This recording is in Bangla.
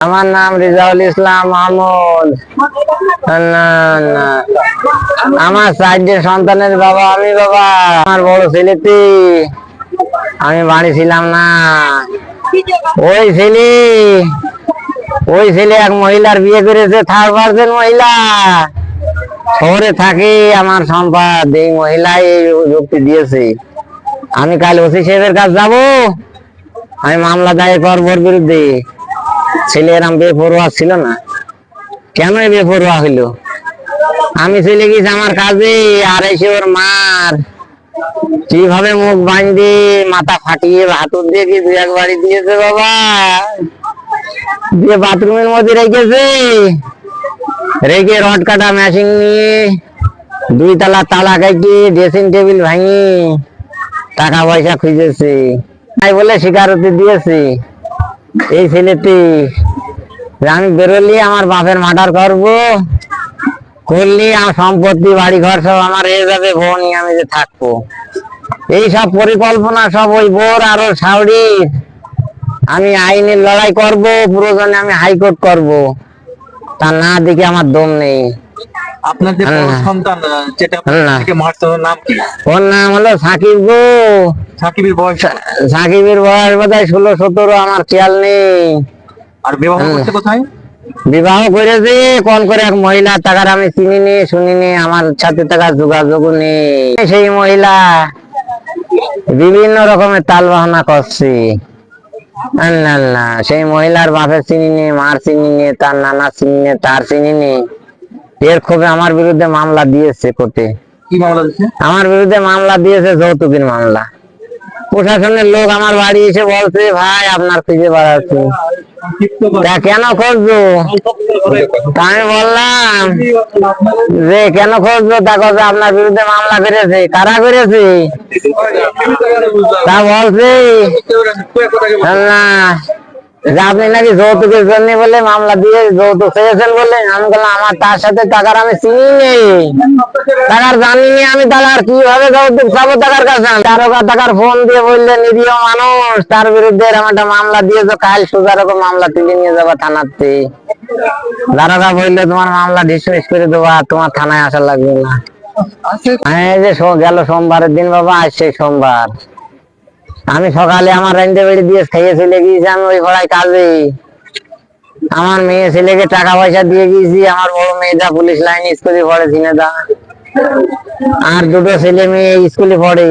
আমার নাম রিজাউল ইসলাম মাহমুদ। আমার চারটে সন্তানের বাবা আমি, বাবা। আমার বড় ছেলেটি। আমি বাড়ি ছিলাম না। ওই ছেলে ওই ছেলে এক মহিলার বিয়ে করেছে থার্ড পার্সেন্ট মহিলা। শহরে থাকে আমার সম্পাদ, এই মহিলাই এই যুক্তি দিয়েছে। আমি কাল ওসি সাহেবের কাছে যাব। আমি মামলা দায়ের করব বিরুদ্ধে। ছেলে এরম বেপরোয়া ছিল না। কেন বেপরোয়া হইল? আমি চলে গেছি আমার কাজে আর এসে ওর মার। কীভাবে মুখ বাঁধে, মাথা ফাটিয়ে হাতুর দিয়ে কি দু এক বাড়ি দিয়েছে বাবা। দিয়ে বাথরুমের মধ্যে রেখেছে। রেখে রড কাটা মেশিন নিয়ে দুই তালা তালা কাটি ড্রেসিং টেবিল ভাঙি টাকা পয়সা খুঁজেছে। তাই বলে স্বীকারোক্তি দিয়েছে। এই ছেলেটি আমি বেরোলি, আমার বাপের মার্ডার করব। করলি, আমার সম্পত্তি বাড়ি ঘর সব আমার হয়ে যাবে, বউ নিয়ে আমি যে থাকব। এই সব পরিকল্পনা সব ওই বোর আর শাওড়ির আমি আইনের লড়াই করব প্রয়োজনে আমি হাইকোর্ট করব। তা না দেখে আমার দম নেই। আপনার যে হ্যাঁ। সন্তান যেটা হ্যাঁ। থেকে মারতে নাম কি? ওর নাম হলো সাকিব গো। সাকিবের বয়স সাকিবের বয়স বোধ হয় ষোলো সতেরো আমার খেয়াল নেই। আর বিবাহ হ্যাঁ। করছে কোথায়? বিবাহ করেছে কোন করে এক মহিলা টাকার আমি চিনিনি শুনিনি আমার সাথে টাকার যোগাযোগ নেই। সেই মহিলা বিভিন্ন রকমের তাল বাহানা করছে। আল্লাহ আল্লাহ সেই মহিলার বাপের চিনিনি মার চিনিনি তার নানা চিনিনি তার চিনিনি। এর ক্ষোভে আমার বিরুদ্ধে মামলা দিয়েছে কোর্টে। কি মামলা দিচ্ছে আমার বিরুদ্ধে মামলা দিয়েছে যৌতুকের মামলা। প্রশাসনের লোক আমার বাড়ি এসে বলছে ভাই আপনার খুঁজে বেড়াচ্ছি তা কেন তা আমি বললাম যে কেন খুঁজছো তা কথা আপনার বিরুদ্ধে মামলা করেছে? কারা করেছে? তা বলছে না আপনি নাকি যৌতুকের জন্য বলে মামলা দিয়ে যৌতুক চেয়েছেন বলে? আমি বললাম আমার তার সাথে টাকার আমি চিনি নেই। টাকার জানি নি আমি তাহলে আর কীভাবে যৌতুক চাবো টাকার কাছে? তারকা টাকার ফোন দিয়ে বললে নিরীহ মানুষ তার বিরুদ্ধে এরকম একটা মামলা দিয়েছ কাল সোজা রকম মামলা তুলে নিয়ে যাবা থানাতে। দারোগা বললে তোমার মামলা ডিসমিস করে দেবো আর তোমার থানায় আসা লাগবে না। হ্যাঁ, এই যে গেল সোমবারের দিন বাবা আজ সেই সোমবার। আমি সকালে আমার রেন্টে বেড়ে দিয়ে খাইয়ে চলে গিয়েছি, আমি ওই ঘোড়ায় কাজে আমার মেয়ে ছেলেকে টাকা পয়সা দিয়ে গিয়েছি, আমার বড় মেয়েটা পুলিশ লাইন স্কুলে পড়ে দা আর দুটো ছেলে মেয়ে স্কুলে পড়ে।